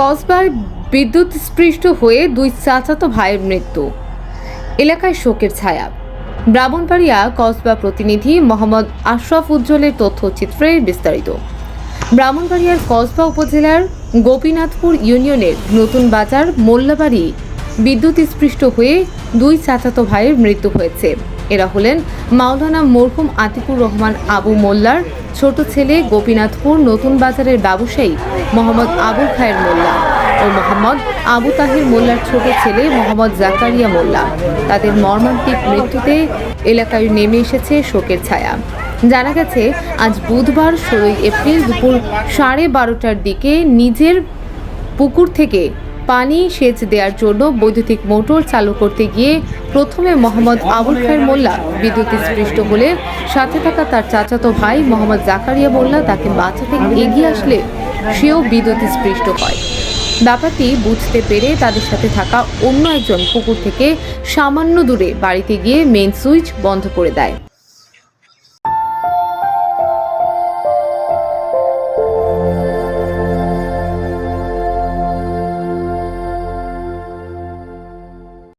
কসবায় বিদ্যুৎ স্পৃষ্ট হয়ে দুই চাচাতো ভাইয়ের মৃত্যু। এলাকায় শোকের ছায়া। ব্রাহ্মণবাড়িয়া কসবা প্রতিনিধি মোহাম্মদ আশরাফ উজ্জ্বলের তথ্যচিত্রে বিস্তারিত। ব্রাহ্মণবাড়িয়ার কসবা উপজেলার গোপীনাথপুর ইউনিয়নের নতুন বাজার মোল্লাবাড়ি বিদ্যুৎ স্পৃষ্ট হয়ে দুই চাচাতো ভাইয়ের মৃত্যু হয়েছে। এরা হলেন মাওলানা মরহুম আতিকুর রহমান আবু মোল্লার ছোট ছেলে গোপীনাথপুর নতুন বাজারের ব্যবসায়ী মোহাম্মদ আবুল খায়ের মোল্লা ও মোহাম্মদ আবু তাহির মোল্লার ছোট ছেলে মোহাম্মদ জাকারিয়া মোল্লা। তাদের মর্মান্তিক মৃত্যুতে এলাকায় নেমে এসেছে শোকের ছায়া। জানা গেছে, আজ বুধবার ষোলোই এপ্রিল দুপুর সাড়ে বারোটার দিকে নিজের পুকুর থেকে পানি সেচ দেওয়ার জন্য বৈদ্যুতিক মোটর চালু করতে গিয়ে প্রথমে মোহাম্মদ আবুল খায়ের মোল্লা বিদ্যুৎ স্পৃষ্ট হলে সাথে থাকা তার চাচাতো ভাই মোহাম্মদ জাকারিয়া মোল্লা তাকে বাঁচাতে এগিয়ে আসলে সেও বিদ্যুৎ স্পৃষ্ট হয়। ব্যাপারটি বুঝতে পেরে তাদের সাথে থাকা অন্য একজন পুকুর থেকে সামান্য দূরে বাড়িতে গিয়ে মেন সুইচ বন্ধ করে দেয়।